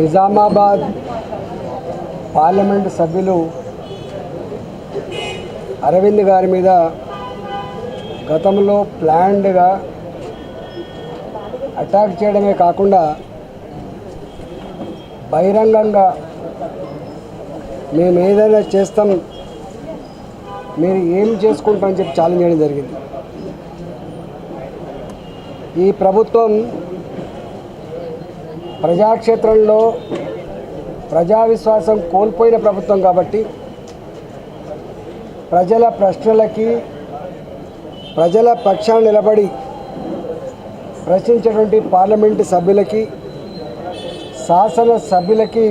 Nizamabad parliament సభ్యులు అరవింద్ గారి మీద గతంలో ప్లాన్డ్గా అటాక్ చేయడమే కాకుండా బహిరంగంగా మేము ఏదైనా చేస్తాం మీరు ఏం చేసుకుంటామని చెప్పి ఛాలెంజ్ చేయడం జరిగింది. ఈ ప్రభుత్వం ప్రజాక్షేత్రంలో ప్రజా విశ్వాసం కోల్పోయిన ప్రభుత్వం కాబట్టి ప్రజల ప్రశ్నలకి ప్రజల పక్షాన నిలబడి ప్రశ్నించేటువంటి పార్లమెంటు సభ్యులకి శాసన సభ్యులకి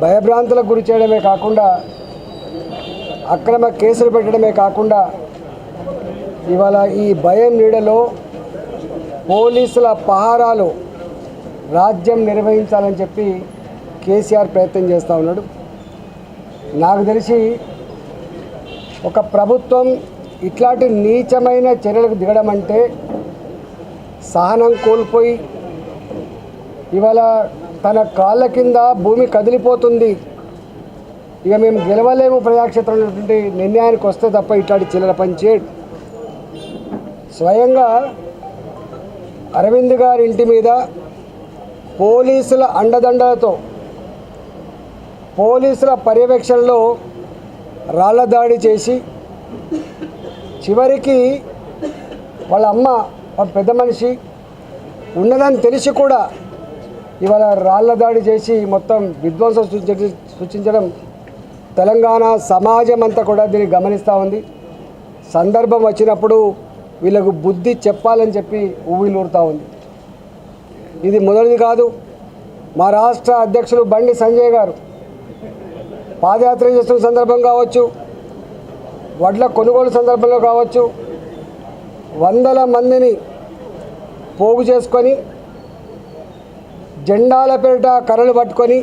భయభ్రాంతులకు గురి చేయడమే కాకుండా అక్రమ కేసులు పెట్టడమే కాకుండా ఇవాళ ఈ భయం నీడలో పోలీసుల పహారాలు రాజ్యం నిర్వహించాలని చెప్పి కేసీఆర్ ప్రయత్నం చేస్తూ ఉన్నాడు. నాకు తెలిసి ఒక ప్రభుత్వం ఇట్లాంటి నీచమైన చర్యలకు దిగడం అంటే సహనం కోల్పోయి ఇవాళ తన కాళ్ళ కింద భూమి కదిలిపోతుంది. ఇక మేము గెలవలేము ప్రజాక్షేత్రం ఉన్నటువంటి నిర్ణయానికి వస్తే తప్ప ఇట్లాంటి చిల్లర పని స్వయంగా అరవింద్ గారి ఇంటి మీద పోలీసుల అండదండలతో పోలీసుల పర్యవేక్షణలో రాళ్ళదాడి చేసి చివరికి వాళ్ళ అమ్మ ఒక పెద్ద మనిషి ఉన్నదని తెలిసి కూడా ఇవాళ రాళ్ళదాడి చేసి మొత్తం విధ్వంసం సృష్టించ సృష్టించడం తెలంగాణ సమాజం అంతా కూడా దీన్ని గమనిస్తూ ఉంది. సందర్భం వచ్చినప్పుడు వీళ్ళకు బుద్ధి చెప్పాలని చెప్పి ఊవిలూరుతూ ఉంది. ఇది మొదటిది కాదు. మా రాష్ట్ర అధ్యక్షులు బండి సంజయ్ గారు. పాదయాత్ర చేస్తున్న సందర్భం కావచ్చు వడ్ల కొనుగోలు సందర్భంలో కావచ్చు వందల మందిని పోగు చేసుకొని జెండాల పేరిట కర్రలు పట్టుకొని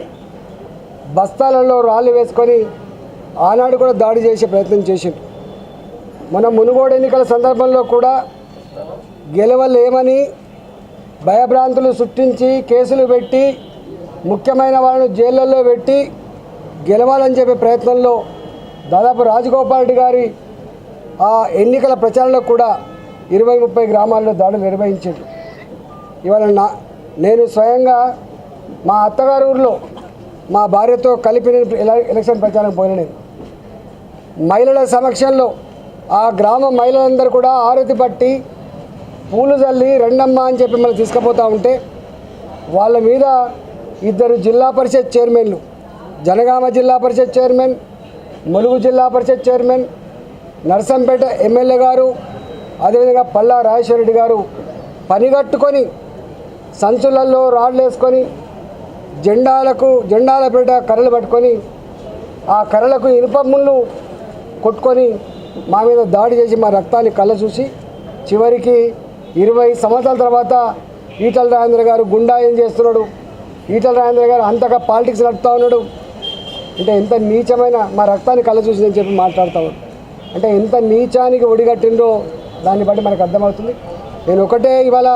బస్తాలలో రాళ్ళు వేసుకొని ఆనాడు కూడా దాడి చేసే ప్రయత్నం చేసిండు. మన మునుగోడు ఎన్నికల సందర్భంలో కూడా గెలవలేమని భయభ్రాంతులు సృష్టించి కేసులు పెట్టి ముఖ్యమైన వాళ్ళను జైళ్ళల్లో పెట్టి గెలవాలని చెప్పే ప్రయత్నంలో దాదాపు రాజగోపాల్ రెడ్డి గారి ఆ ఎన్నికల ప్రచారంలో కూడా ఇరవై ముప్పై గ్రామాల్లో దాడులు నిర్వహించారు. ఇవాళ నా నేను స్వయంగా మా అత్తగారు ఊర్లో మా భార్యతో కలిపి నేను ఎలక్షన్ ప్రచారం పోయిన నేను మహిళల సమక్షంలో ఆ గ్రామ మహిళలందరూ కూడా ఆరతి పట్టి పూలు చల్లి రెండమ్మ అని చెప్పి మిమ్మల్ని తీసుకుపోతూ ఉంటే వాళ్ళ మీద ఇద్దరు జిల్లా పరిషత్ చైర్మన్లు జనగామ జిల్లా పరిషత్ చైర్మన్ ములుగు జిల్లా పరిషత్ చైర్మన్ నర్సంపేట ఎమ్మెల్యే గారు అదేవిధంగా పల్లా రాజేశ్వరరెడ్డి గారు పనిగట్టుకొని సంచులల్లో రాళ్ళు వేసుకొని జెండాలకు జెండాల పేట కర్రలు పట్టుకొని ఆ కర్రలకు ఇనుప ముళ్ళు కొట్టుకొని మా మీద దాడి చేసి మా రక్తాన్ని కళ్ళ చూసి చివరికి ఇరవై సంవత్సరాల తర్వాత ఈటల రాజేంద్ర గారు గుండా ఏం చేస్తున్నాడు? ఈటల రాజేంద్ర గారు అంతగా పాలిటిక్స్ నడుపుతా ఉన్నాడు. అంటే ఎంత నీచమైన మా రక్తాన్ని కళ్ళ చూసి అని చెప్పి మాట్లాడుతా అంటే ఎంత నీచానికి ఒడిగట్టిందో దాన్ని బట్టి మనకు అర్థమవుతుంది. నేను ఒకటే ఇవాళ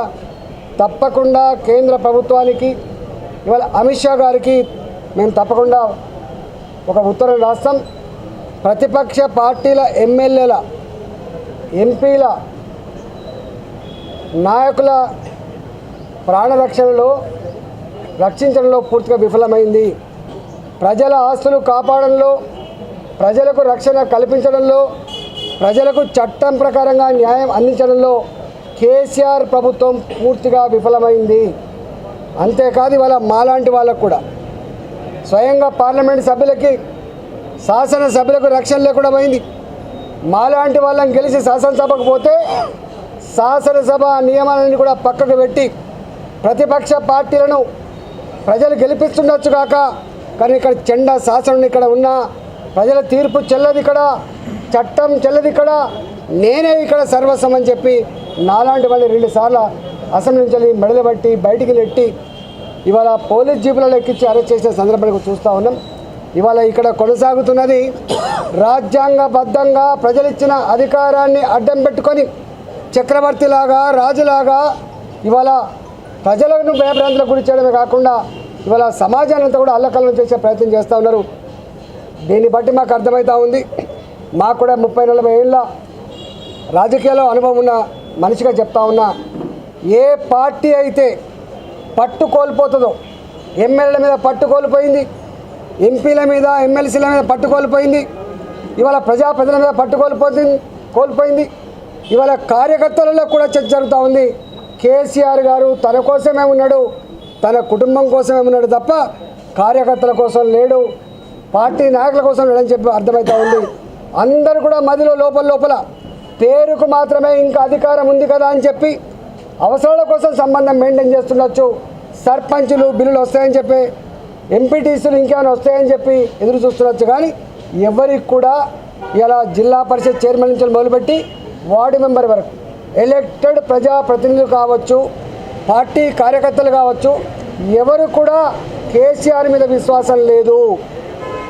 తప్పకుండా కేంద్ర ప్రభుత్వానికి ఇవాళ అమిత్ షా గారికి మేము తప్పకుండా ఒక ఉత్తరం రాస్తాం. ప్రతిపక్ష పార్టీల ఎమ్మెల్యేల ఎంపీల నాయకుల ప్రాణరక్షణలో రక్షించడంలో పూర్తిగా విఫలమైంది. ప్రజల ఆస్తులు కాపాడంలో ప్రజలకు రక్షణ కల్పించడంలో ప్రజలకు చట్టం ప్రకారంగా న్యాయం అందించడంలో కేసీఆర్ ప్రభుత్వం పూర్తిగా విఫలమైంది. అంతేకాదు ఇవాళ మాలాంటి వాళ్ళకు కూడా. స్వయంగా పార్లమెంట్ సభ్యులకి శాసనసభ్యులకు రక్షణ లేకుండా పోయింది. మాలాంటి వాళ్ళని గెలిచి శాసనసభకు పోతే శాసనసభ నియమాలన్నీ కూడా పక్కకు పెట్టి ప్రతిపక్ష పార్టీలను ప్రజలు గెలిపిస్తుండొచ్చు కాక కానీ ఇక్కడ చెండ శాసనం ఇక్కడ ఉన్న ప్రజల తీర్పు చెల్లది ఇక్కడ చట్టం చెల్లది ఇక్కడ నేనే ఇక్కడ సర్వస్వం అని చెప్పి నాలాంటి వాళ్ళు రెండు సార్లు అసెంబ్లీ నుంచి వెళ్ళి మెడలు పట్టి బయటికి నెట్టి ఇవాళ పోలీస్ జీపులలో ఎక్కించి అరెస్ట్ చేసిన సందర్భానికి చూస్తూ ఉన్నాం. ఇవాళ ఇక్కడ కొనసాగుతున్నది రాజ్యాంగబద్ధంగా ప్రజలిచ్చిన అధికారాన్ని అడ్డం పెట్టుకొని చక్రవర్తిలాగా రాజులాగా ఇవాళ ప్రజలను భయభ్రాంతులకు గురి చేయడమే కాకుండా ఇవాళ సమాజాన్ని అంతా కూడా అల్లకల్లం చేసే ప్రయత్నం చేస్తూ ఉన్నారు. దీన్ని బట్టి మాకు అర్థమవుతూ ఉంది. మాకు కూడా ముప్పై నలభై ఏళ్ళ రాజకీయాల్లో అనుభవం ఉన్న మనిషిగా చెప్తా ఉన్నా ఏ పార్టీ అయితే పట్టు కోల్పోతుందో ఎమ్మెల్యేల మీద పట్టు కోల్పోయింది ఎంపీల మీద ఎమ్మెల్సీల మీద పట్టు కోల్పోయింది ఇవాళ ప్రజా ప్రజల మీద పట్టు కోల్పోతుంది కోల్పోయింది. ఇవాళ కార్యకర్తలలో కూడా చర్చ జరుగుతూ ఉంది. కేసీఆర్ గారు తన కోసమే ఉన్నాడు తన కుటుంబం కోసమే ఉన్నాడు తప్ప కార్యకర్తల కోసం లేడు పార్టీ నాయకుల కోసం లేడని చెప్పి అర్థమవుతూ ఉంది. అందరూ కూడా మదిలో లోపల లోపల పేరుకు మాత్రమే ఇంకా అధికారం ఉంది కదా అని చెప్పి అవసరాల కోసం సంబంధం మెయింటైన్ చేస్తుండొచ్చు. సర్పంచులు బిల్లులు వస్తాయని చెప్పి ఎంపీటీసీలు ఇంకేమైనా వస్తాయని చెప్పి ఎదురు చూస్తుండొచ్చు. కానీ ఎవరికి కూడా ఇలా జిల్లా పరిషత్ చైర్మన్ నుంచి మొదలుపెట్టి వార్డు మెంబర్ వరకు ఎలక్టెడ్ ప్రజాప్రతినిధులు కావచ్చు పార్టీ కార్యకర్తలు కావచ్చు ఎవరు కూడా కేసీఆర్ మీద విశ్వాసం లేదు.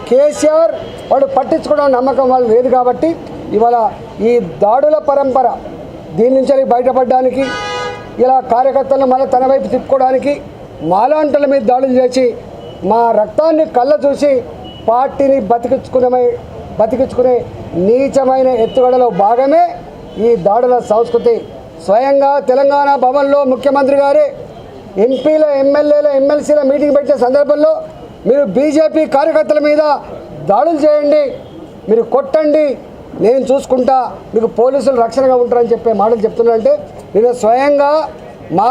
కేసీఆర్ వాడు పట్టించుకోవడం నమ్మకం వాళ్ళు లేదు కాబట్టి ఇవాళ ఈ దాడుల పరంపర దీని నుంచి బయటపడడానికి ఇలా కార్యకర్తలను మళ్ళీ తన వైపు తిప్పుకోవడానికి మాలాంటల మీద దాడులు చేసి మా రక్తాన్ని కళ్ళ చూసి పార్టీని బతికించుకునే బతికించుకునే నీచమైన ఎత్తుగడలో భాగమే ఈ దాడుల సంస్కృతి. స్వయంగా తెలంగాణ భవన్లో ముఖ్యమంత్రి గారే ఎంపీల ఎమ్మెల్యేల ఎమ్మెల్సీల మీటింగ్ పెట్టే సందర్భంలో మీరు బీజేపీ కార్యకర్తల మీద దాడులు చేయండి మీరు కొట్టండి నేను చూసుకుంటా మీకు పోలీసులు రక్షణగా ఉంటారని చెప్పే మాటలు చెప్తున్నారంటే నేను స్వయంగా మా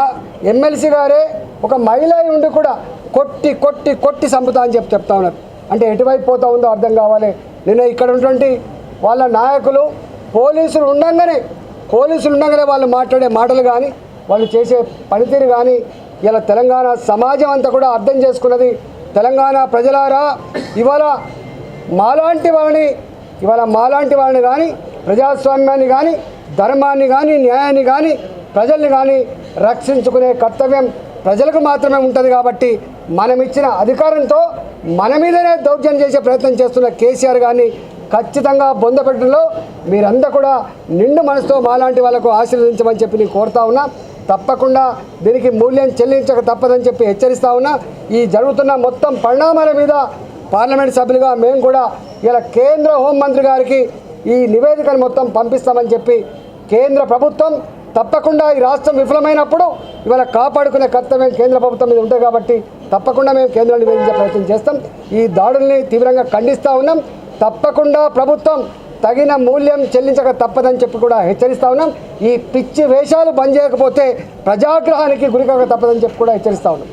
ఎమ్మెల్సీ గారే ఒక మహిళ అయి ఉండి కూడా కొట్టి కొట్టి కొట్టి చంపుతా అని చెప్పి చెప్తా ఉన్నారు. అంటే ఎటువైపు పోతా ఉందో అర్థం కావాలి. నేను ఇక్కడ ఉన్నటువంటి వాళ్ళ నాయకులు పోలీసులు ఉండగానే పోలీసులు ఉండగానే వాళ్ళు మాట్లాడే మాటలు కానీ వాళ్ళు చేసే పనితీరు కానీ ఇలా తెలంగాణ సమాజం అంతా కూడా అర్థం చేసుకున్నది. తెలంగాణ ప్రజలారా ఇవాళ మాలాంటి వాళ్ళని ఇవాళ మాలాంటి వాళ్ళని కానీ ప్రజాస్వామ్యాన్ని కానీ ధర్మాన్ని కానీ న్యాయాన్ని కానీ ప్రజల్ని కానీ రక్షించుకునే కర్తవ్యం ప్రజలకు మాత్రమే ఉంటుంది కాబట్టి మనం ఇచ్చిన అధికారంతో మన మీదనే దౌర్జన్యం చేసే ప్రయత్నం చేస్తున్న కేసీఆర్ కానీ ఖచ్చితంగా బొందపెట్టడంలో మీరంతా కూడా నిండు మనసుతో మాలాంటి వాళ్ళకు ఆశీర్వదించమని చెప్పి నేను కోరుతా ఉన్నా. తప్పకుండా దీనికి మూల్యం చెల్లించక తప్పదని చెప్పి హెచ్చరిస్తా ఉన్నా. ఈ జరుగుతున్న మొత్తం పరిణామాల మీద పార్లమెంట్ సభ్యులుగా మేము కూడా ఇలా కేంద్ర హోంమంత్రి గారికి ఈ నివేదికను మొత్తం పంపిస్తామని చెప్పి కేంద్ర ప్రభుత్వం తప్పకుండా ఈ రాష్ట్రం విఫలమైనప్పుడు ఇవాళ కాపాడుకునే కర్తవ్యం కేంద్ర ప్రభుత్వం మీద ఉంటుంది కాబట్టి తప్పకుండా మేము కేంద్రాన్ని నివేదించే ప్రయత్నం చేస్తాం. ఈ దాడుల్ని తీవ్రంగా ఖండిస్తూ ఉన్నాం. తప్పకుండా ప్రభుత్వం తగిన మూల్యం చెల్లించక తప్పదని చెప్పి కూడా హెచ్చరిస్తా ఉన్నాం. ఈ పిచ్చి వేషాలు బంద్ చేయకపోతే ప్రజాగ్రహానికి గురికాక తప్పదని చెప్పి కూడా హెచ్చరిస్తా ఉన్నాం.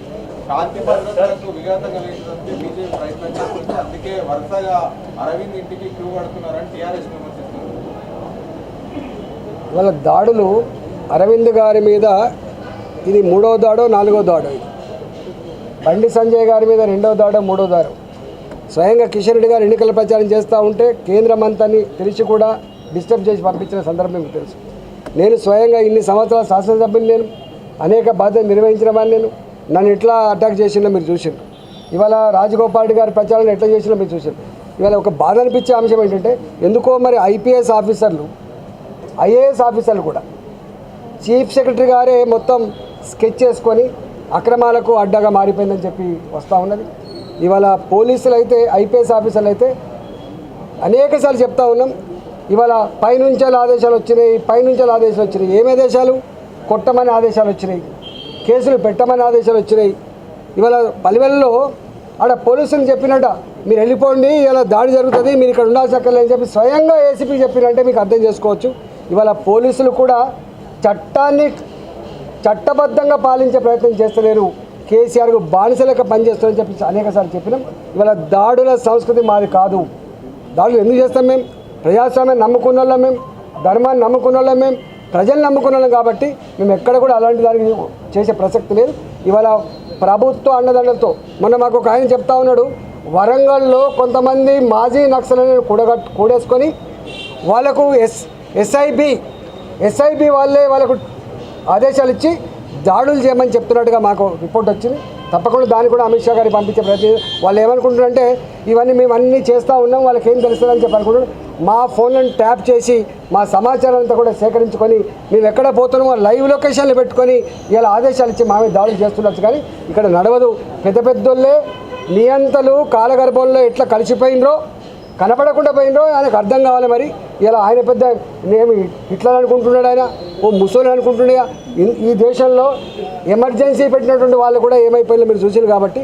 శాంతి భద్రతలకు విఘాతం కలిగించడానికి బీజేపీ ప్రయత్నం చేస్తుంది అందుకే వరుసగా అరవింద్ ఇంటికి క్యూ కడుతున్నారని టీఆర్ఎస్ విమర్శిస్తున్నారు. వాళ్ళ దాడులు అరవింద్ గారి మీద ఇది మూడో దాడో నాలుగో దాడో ఇది. బండి సంజయ్ గారి మీద రెండో దాడో మూడో దాడో. స్వయంగా కిషన్ రెడ్డి గారు ఎన్నికల ప్రచారం చేస్తూ ఉంటే కేంద్ర మంత్రిని తెలిసి కూడా డిస్టర్బ్ చేసి పంపించిన సందర్భం మీకు తెలుసు. నేను స్వయంగా ఇన్ని సంవత్సరాల శాసనసభ్యులు నేను అనేక బాధ్యతలు నిర్వహించిన వాడిని నేను. నన్ను ఎట్లా అటాక్ చేసిందో మీరు చూసిండ్రు. ఇవాళ రాజగోపాల్ రెడ్డి గారి ప్రచారం ఎట్లా చేసినా మీరు చూసిండ్రు. ఇవాళ ఒక బాధ అనిపించే అంశం ఏంటంటే ఎందుకో మరి ఐపీఎస్ ఆఫీసర్లు ఐఏఎస్ ఆఫీసర్లు కూడా చీఫ్ సెక్రటరీ గారే మొత్తం స్కెచ్ చేసుకొని అక్రమాలకు అడ్డగా మారిపోయిందని చెప్పి వస్తూ ఉన్నది. ఇవాళ పోలీసులు అయితే ఐపీఎస్ ఆఫీసర్లు అయితే అనేకసార్లు చెప్తా ఉన్నాం ఇవాళ పైనుంచాల ఆదేశాలు వచ్చినాయి పైనుంచాల ఆదేశాలు వచ్చినాయి. ఏమి ఆదేశాలు? కొట్టమని ఆదేశాలు వచ్చినాయి. కేసులు పెట్టమని ఆదేశాలు వచ్చినాయి. ఇవాళ పలివెల్లో ఆడ పోలీసులు చెప్పినట్ట మీరు వెళ్ళిపోండి ఇలా దాడి జరుగుతుంది మీరు ఇక్కడ ఉండాల్సిన అక్కర్లేదని చెప్పి స్వయంగా ఏసీపీ చెప్పినంటే మీకు అర్థం చేసుకోవచ్చు. ఇవాళ పోలీసులు కూడా చట్టాన్ని చట్టబద్ధంగా పాలించే ప్రయత్నం చేస్తలేరు. కేసీఆర్కు బానిసలక పనిచేస్తారని చెప్పి అనేకసార్లు చెప్పినాం. ఇవాళ దాడుల సంస్కృతి మాది కాదు. దాడులు ఎందుకు చేస్తాం మేము ప్రజాస్వామ్యం నమ్ముకున్న వాళ్ళం మేము ధర్మాన్ని నమ్ముకున్న వాళ్ళం మేము ప్రజలు నమ్ముకున్న వాళ్ళం కాబట్టి మేము ఎక్కడ కూడా అలాంటి దానికి చేసే ప్రసక్తి లేదు. ఇవాళ ప్రభుత్వ అండదండలతో మొన్న మాకు ఒక ఆయన చెప్తా ఉన్నాడు వరంగల్లో కొంతమంది మాజీ నక్సలను కూడగట్ కూడేసుకొని వాళ్ళకు ఎస్ ఎస్ఐబి ఎస్ఐబి వాళ్ళే వాళ్ళకు ఆదేశాలు ఇచ్చి దాడులు చేయమని చెప్తున్నట్టుగా మాకు రిపోర్ట్ వచ్చింది. తప్పకుండా దాన్ని కూడా అమిత్ షా గారికి పంపించే ప్రయత్నం వాళ్ళు ఏమనుకుంటున్నారంటే ఇవన్నీ మేము అన్నీ చేస్తూ ఉన్నాం వాళ్ళకి ఏం తెలుస్తుందని చెప్పి అనుకుంటున్నాం మా ఫోన్లను ట్యాప్ చేసి మా సమాచారం అంతా కూడా సేకరించుకొని మేము ఎక్కడ పోతున్నామో లైవ్ లొకేషన్లు పెట్టుకొని ఇలా ఆదేశాలు ఇచ్చి మా మీద దాడులు చేస్తుండొచ్చు కానీ ఇక్కడ నడవదు. పెద్ద పెద్దోళ్ళే నియంతలు కాలగర్భంలో ఎట్లా కలిసిపోయినరో కనపడకుండా పోయినరో ఆయనకు అర్థం కావాలి మరి. ఇలా ఆయన పెద్ద నేను ఇట్లా అనుకుంటున్నాడు ఆయన ఓ ముసలి అనుకుంటున్నాయా ఈ- దేశంలో ఎమర్జెన్సీ పెట్టినటువంటి వాళ్ళు కూడా ఏమైపోయిందో మీరు చూసారు కాబట్టి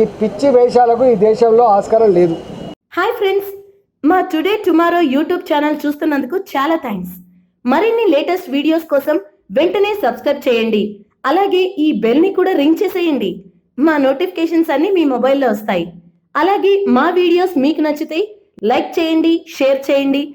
ఈ పిచ్చి వేషాలకు ఈ దేశంలో ఆస్కారం లేదు. హాయ్ ఫ్రెండ్స్ మా టుడే టుమారో యూట్యూబ్ ఛానల్ చూస్తున్నందుకు చాలా థ్యాంక్స్ మరిన్ని లేటెస్ట్ వీడియోస్ కోసం వెంటనే సబ్స్క్రైబ్ చేయండి. అలాగే ఈ బెల్ని కూడా రింగ్ చేసేయండి. మా నోటిఫికేషన్స్ అన్నీ మీ మొబైల్లో వస్తాయి. అలాగే మా వీడియోస్ మీకు నచ్చితే లైక్ చేయండి షేర్ చేయండి.